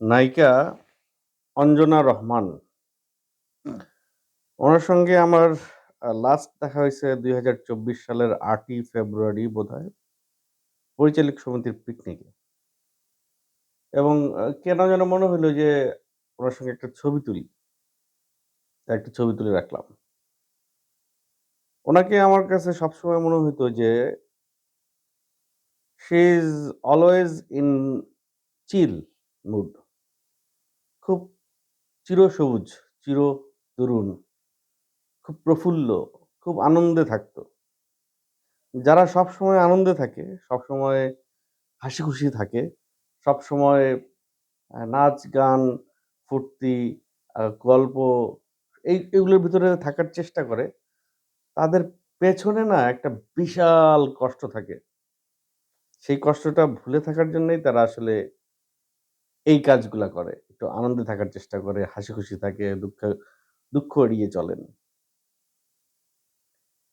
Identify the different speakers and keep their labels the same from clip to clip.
Speaker 1: নায়িকা অঞ্জনা রহমান। ওনার সঙ্গে আমার লাস্ট দেখা হয়েছে দুই হাজার চব্বিশ সালের আটই ফেব্রুয়ারি বোধহয়। পরিচালক সমিতির পিকনিকে এবং কেন যেন মনে হলো যে ওনার সঙ্গে একটা ছবি তুলি। একটা ছবি তুলে রাখলাম। ওনাকে আমার কাছে সবসময় মনে হতো যে she is always in chill mood খুব চিরসবুজ চির তরুণ খুব প্রফুল্ল, খুব আনন্দে থাকতো। যারা সব সময় আনন্দে থাকে সব সময় হাসি খুশি থাকে সব সময় নাচ, গান, ফুর্তি গল্প, এই, এগুলোর ভিতরে থাকার চেষ্টা করে, তাদের পেছনে না একটা বিশাল কষ্ট থাকে। সেই কষ্টটা ভুলে থাকার জন্যই তারা আসলে এই কাজগুলা করে। একটু আনন্দে থাকার চেষ্টা করে হাসি খুশি থাকে, দুঃখ দুঃখ এড়িয়ে চলেন।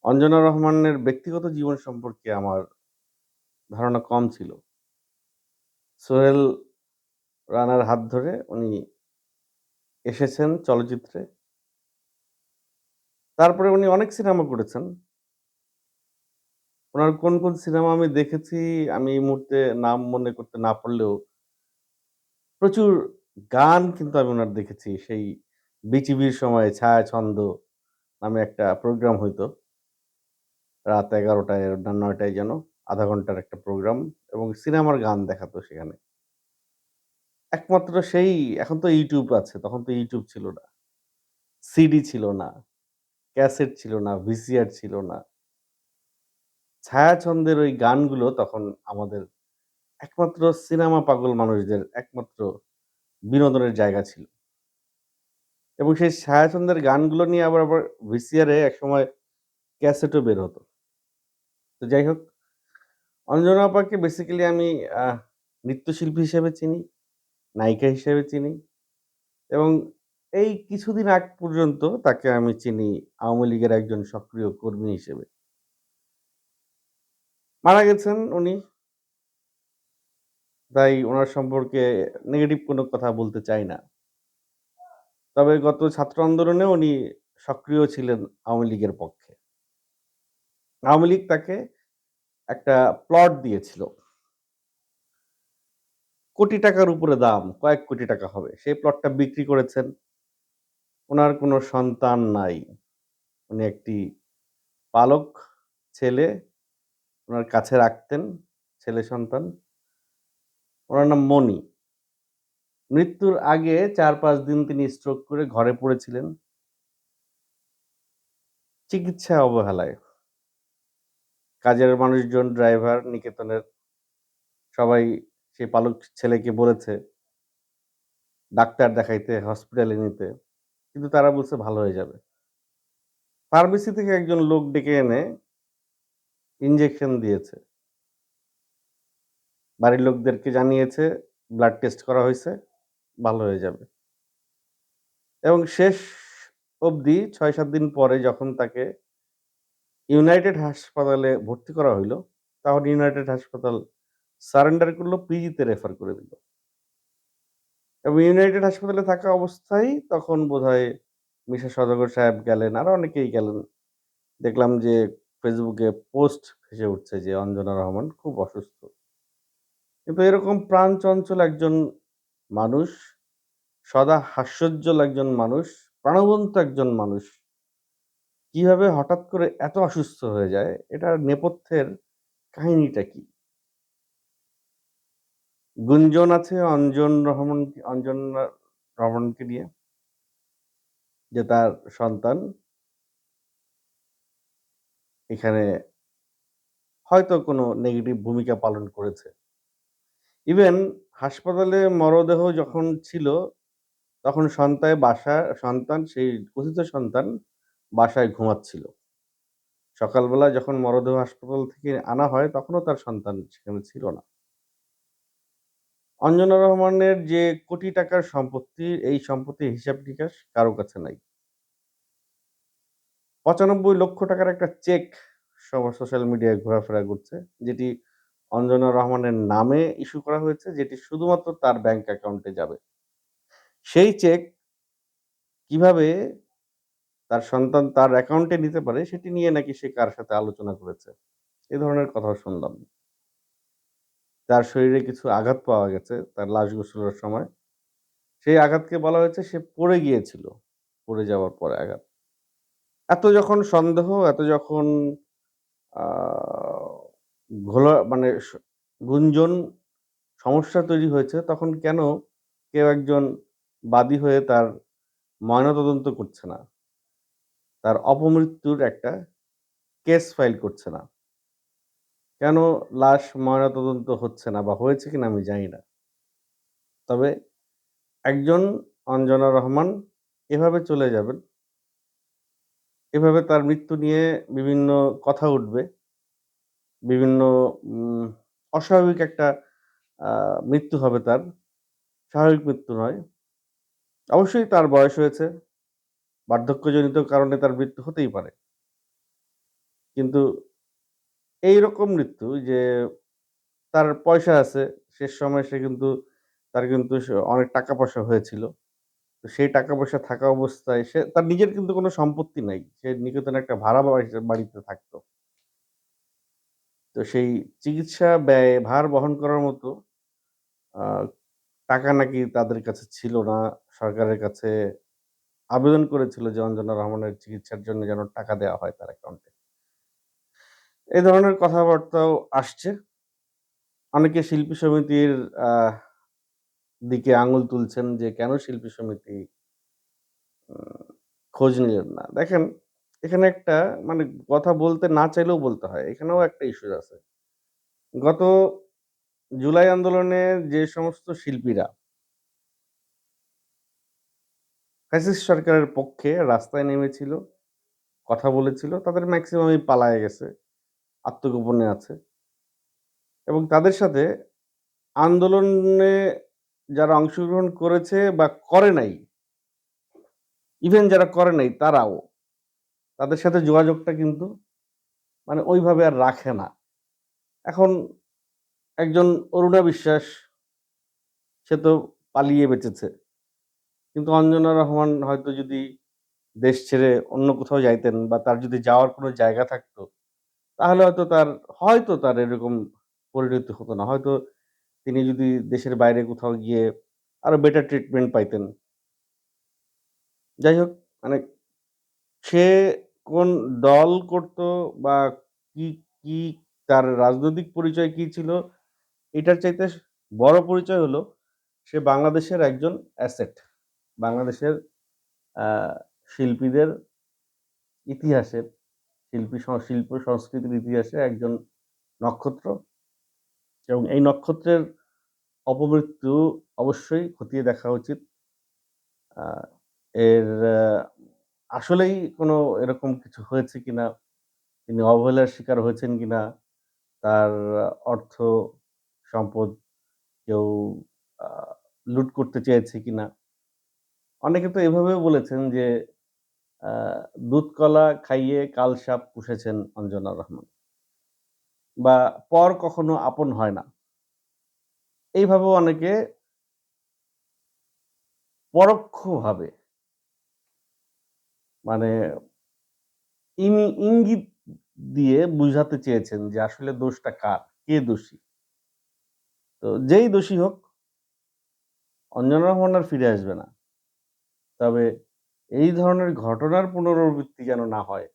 Speaker 1: অঞ্জনা রহমানের ব্যক্তিগত জীবন সম্পর্কে আমার ধারণা কম ছিল। সোহেল রানার হাত ধরে উনি এসেছেন চলচ্চিত্রে। তারপরে উনি অনেক সিনেমা করেছেন। ওনার কোন কোন সিনেমা আমি দেখেছি, আমি এই মুহূর্তে নাম মনে করতে না পারলেও প্রচুর গান কিন্তু আমি ওনার দেখেছি। সেই বিটিভির সময় ছায়া ছন্দ নামে একটা প্রোগ্রাম হইতো। রাত এগারোটায় নয়টায় যেন আধা ঘণ্টার একটা প্রোগ্রাম এবং সিনেমার গান দেখাতো সেখানে। একমাত্র সেই, এখন তো ইউটিউব আছে, তখন তো ইউটিউব ছিল না। সিডি ছিল না ক্যাসেট ছিল না ভিসিআর ছিল না। ছায়াছন্দের ওই গানগুলো তখন আমাদের একমাত্র সিনেমা পাগল মানুষদের একমাত্র বিনোদনের জায়গা ছিল। এবং সেই ছায়াছন্দের গানগুলো নিয়ে আবার আবার ভিসিআরে একসময় ক্যাসেটও বের হতো। তো যাই হোক, অঞ্জনা আপাকে বেসিক্যালি আমি নৃত্যশিল্পী হিসেবে চিনি, নায়িকা হিসেবে চিনি এবং এই কিছুদিন আগ পর্যন্ত তাকে আমি চিনি আওয়ামী লীগের একজন সক্রিয় কর্মী হিসেবে। মারা গেছেন উনি তাই ওনার সম্পর্কে নেগেটিভ কোনো কথা বলতে চাই না। তবে গত ছাত্র আন্দোলনে উনি সক্রিয় ছিলেন আওয়ামী লীগের পক্ষে। আওয়ামী লীগ তাকে একটা প্লট দিয়েছিল। কোটি টাকার উপরে দাম, কয়েক কোটি টাকা হবে। সেই প্লটটা বিক্রি করেছেন। ওনার কোনো সন্তান নাই। উনি একটি পালক, ছেলে। ওনার কাছে রাখতেন ছেলে সন্তান। ওনার নাম মণি। মৃত্যুর আগে চার পাঁচ দিন তিনি স্ট্রোক করে ঘরে পড়েছিলেন। চিকিৎসা অবহেলায়। কাজের মানুষজন ড্রাইভার নিকেতনের সবাই সেই পালক ছেলেকে বলেছে, ডাক্তার দেখাইতে হসপিটালে নিতে। কিন্তু তারা বলছে, ভালো হয়ে যাবে। ফার্মেসি থেকে একজন লোক ডেকে এনে ইঞ্জেকশন দিয়েছে। বাড়ির লোকদেরকে জানিয়েছে ব্লাড টেস্ট করা হয়েছে, ভালো হয়ে যাবে। এবং শেষ অবধি ছয় সাত দিন পরে যখন তাকে ইউনাইটেড হাসপাতালে ভর্তি করা হইল, তখন ইউনাইটেড হাসপাতাল সারেন্ডার করল পিজিতে রেফার করে দিল। এবং ইউনাইটেড হাসপাতালে থাকা অবস্থায় তখন বোধহয় মিশা সদাগর সাহেব গেলেন, আরও অনেকেই গেলেন। দেখলাম যে ফেসবুকে পোস্ট ভেসে উঠছে যে, অঞ্জনা রহমান খুব অসুস্থ। কিন্তু এরকম প্রাণ চঞ্চল একজন মানুষ, সদা হাস্যোজ্জ্বল একজন মানুষ, প্রাণবন্ত একজন মানুষ, কীভাবে হঠাৎ করে এত অসুস্থ হয়ে যায়, এটার নেপথ্যের কাহিনীটা কি? গুঞ্জন আছে অঞ্জন রহমান, অঞ্জন রহমানকে নিয়ে, যে তার সন্তান। এখানে হয়তো কোনো নেগেটিভ ভূমিকা পালন করেছে। ইভেন হাসপাতালে মরদেহ যখন ছিল, তখন সন্তায় বাসা, সন্তান, সেই কথিত সন্তান বাসায় ঘুমাচ্ছিল। সকালবেলা যখন মরদেহ হাসপাতাল থেকে আনা হয়, তখনও তার সন্তান সেখানে ছিল না। অঞ্জনা রহমানের যে কোটি টাকার সম্পত্তি, এই সম্পত্তির হিসাব নিকাশ কারও কাছে নাই। পঁচানব্বই লক্ষ টাকার একটা চেক সব সোশ্যাল মিডিয়ায় ঘোরাফেরা করছে, যেটি অঞ্জনা রহমানের নামে ইস্যু করা হয়েছে যেটি শুধুমাত্র তার ব্যাংক অ্যাকাউন্টে যাবে। সেই চেক কীভাবে তার সন্তান তার অ্যাকাউন্টে নিতে পারে সেটি নিয়ে নাকি সে কার সাথে আলোচনা করেছে। এ ধরনের কথাও শুনলাম। তার শরীরে কিছু আঘাত পাওয়া গেছে তার লাশ গোসলের সময়। সেই আঘাতকে বলা হয়েছে সে পড়ে গিয়েছিল। পড়ে যাওয়ার পরে আঘাত। এত যখন সন্দেহ, এত যখন ঘোলা মানে গুঞ্জন সমস্যা তৈরি হয়েছে, তখন কেন কেউ একজন বাদী হয়ে তার ময়নাতদন্ত করছে না? তার অপমৃত্যুর একটা কেস ফাইল করছে না? কেন লাশ ময়নাতদন্ত হচ্ছে না বা হয়েছে কিনা আমি জানি না। তবে একজন অঞ্জনা রহমান এভাবে চলে যাবেন এভাবে তার মৃত্যু নিয়ে বিভিন্ন কথা উঠবে। বিভিন্ন অস্বাভাবিক একটা মৃত্যু হবে তার। স্বাভাবিক মৃত্যু নয়। অবশ্যই তার বয়স হয়েছে। বার্ধক্যজনিত কারণে তার মৃত্যু হতেই পারে। কিন্তু এই রকম মৃত্যু যে তার পয়সা আছে, শেষ সময় সে কিন্তু তার কিন্তু অনেক টাকা-পয়সা হয়েছিল। তো সেই টাকা-পয়সা থাকা অবস্থায় সে তার নিজের কিন্তু কোনো সম্পত্তি নাই। সে নিকেতনে একটা ভাড়া বাড়িতে থাকতো। তো সেই চিকিৎসা ব্যয়, ভার বহন করার মতো টাকা নাকি তাদের কাছে ছিল না। সরকারের কাছে আবেদন করেছিল যে অঞ্জনা রহমানের চিকিৎসার জন্য যেন টাকা দেওয়া হয় তার অ্যাকাউন্টে। এ ধরনের কথাবার্তাও আসছে। অনেকে শিল্পী সমিতির দিকে আঙুল তুলছেন যে কেন শিল্পী সমিতি খোঁজ নিলেন না। দেখেন এখানে একটা মানে কথা বলতে না চাইলেও বলতে হয়। এখানেও একটা ইস্যু আছে। গত জুলাই আন্দোলনে যে সমস্ত শিল্পীরা ফ্যাসিস্ট সরকারের পক্ষে রাস্তায় নেমেছিল, কথা বলেছিল, তাদের মেক্সিমামই পালায় গেছে। আত্মগোপনে আছে। এবং তাদের সাথে আন্দোলনে যারা অংশগ্রহণ করেছে বা করে নাই ইভেন যারা করে নাই তারাও তাদের সাথে যোগাযোগটা কিন্তু মানে ওইভাবে আর রাখে না। এখন একজন অরুণা বিশ্বাস সে তো পালিয়ে বেঁচেছে। কিন্তু অঞ্জনা রহমান হয়তো যদি দেশ ছেড়ে অন্য কোথাও যাইতেন বা তার যদি যাওয়ার কোনো জায়গা থাকতো, তাহলে হয়তো তার হয়তো তার এরকম পরিণতি হতো না। হয়তো তিনি যদি দেশের বাইরে কোথাও গিয়ে আরও বেটার ট্রিটমেন্ট পাইতেন। যাই হোক মানে সে কোন দল করতো বা কি, কি তার রাজনৈতিক পরিচয় কি ছিল এটার চাইতে বড় পরিচয় হলো সে বাংলাদেশের একজন অ্যাসেট। বাংলাদেশের শিল্পীদের ইতিহাসের শিল্পী শিল্প সংস্কৃতির ইতিহাসে একজন নক্ষত্র। এবং এই নক্ষত্রের অপমৃত্যু অবশ্যই খতিয়ে দেখা উচিত। এর আসলেই কোনো এরকম কিছু হয়েছে কিনা, তিনি অবহেলার শিকার হয়েছেন কিনা, তার অর্থ সম্পদ কেউ লুট করতে চেয়েছে কিনা। অনেকে তো এভাবেও বলেছেন যে আ দুধ কলা খাইয়ে কাল সাপ পুষেছেন অঞ্জনা রহমান। বা পর কখনো আপন হয় না। এইভাবেও অনেকে পরোক্ষভাবে মানে ইনি ইঙ্গিত দিয়ে বুঝাতে চেয়েছেন যে আসলে দোষটা কার? কে দোষী? তো যেই দোষী হোক অঞ্জনা রহমান আর ফিরে আসবে না। তবে এই ধরনের ঘটনার পুনরাবৃত্তি যেন না হয়।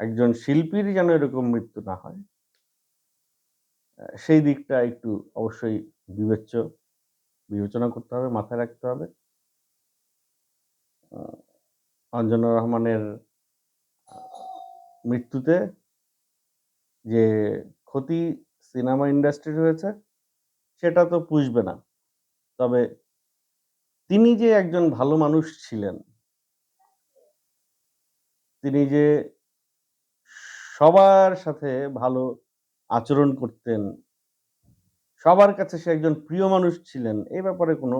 Speaker 1: একজন শিল্পীর যেন এরকম মৃত্যু না হয়। সেই দিকটা একটু অবশ্যই বিবেচ্য বিবেচনা করতে হবে, মাথায় রাখতে হবে। অঞ্জনা রহমানের মৃত্যুতে যে ক্ষতি সিনেমা ইন্ডাস্ট্রির হয়েছে, সেটা তো পুষবে না। তবে তিনি যে একজন ভালো মানুষ ছিলেন, তিনি যে সবার সাথে ভালো আচরণ করতেন। সবার কাছে সে একজন প্রিয় মানুষ ছিলেন। এ ব্যাপারে কোনো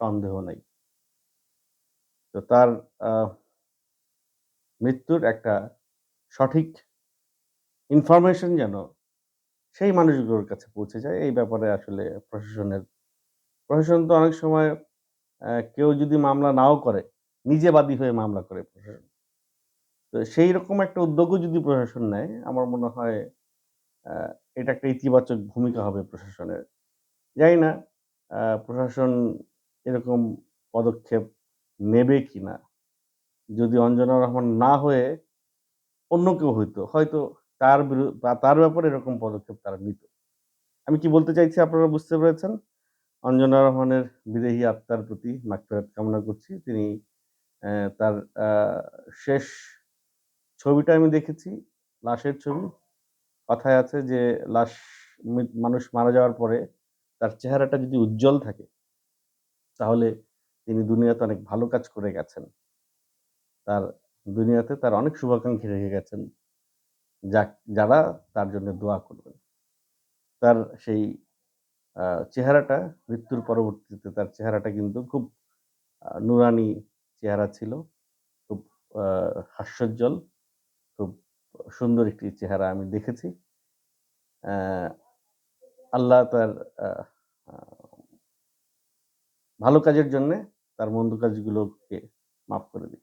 Speaker 1: সন্দেহ নাই। তো তার মৃত্যুর একটা সঠিক ইনফরমেশন যেন সেই মানুষগুলোর কাছে পৌঁছে যায়। এই ব্যাপারে আসলে প্রশাসনের প্রশাসন তো অনেক সময় কেউ যদি মামলা নাও করে, নিজে বাদী হয়ে মামলা করে প্রশাসন। তো সেই রকম একটা উদ্যোগও যদি প্রশাসন নেয়, আমার মনে হয় এটা একটা ইতিবাচক ভূমিকা হবে প্রশাসনের। জানি না প্রশাসন এরকম পদক্ষেপ নেবে কি না যদি অঞ্জনা রহমান না হয়ে অন্য কেউ হইতো, হয়তো তার তার ব্যাপারে এরকম পদক্ষেপ তারা নিত। আমি কি বলতে চাইছি আপনারা বুঝতে পেরেছেন? অঞ্জনা রহমানের বিদেহী আত্মার প্রতি মাগফিরাত কামনা করছি। তিনি তার শেষ ছবিটা আমি দেখেছি, লাশের ছবি। কথায় আছে যে লাশ মানুষ মারা যাওয়ার পরে তার চেহারাটা যদি উজ্জ্বল থাকে তাহলে তিনি দুনিয়াতে অনেক ভালো কাজ করে গেছেন। তার দুনিয়াতে তার অনেক শুভাকাঙ্ক্ষী রেখে গেছেন। যাক যারা তার জন্য দোয়া করবেন। তার সেই চেহারাটা মৃত্যুর পরবর্তীতে তার চেহারাটা কিন্তু খুব নুরানি চেহারা ছিল। খুব হাস্যোজ্জ্বল, খুব সুন্দর একটি চেহারা আমি দেখেছি। আল্লাহ তার ভালো কাজের জন্যে তার মন্দ কাজগুলোকে মাফ করে দিক।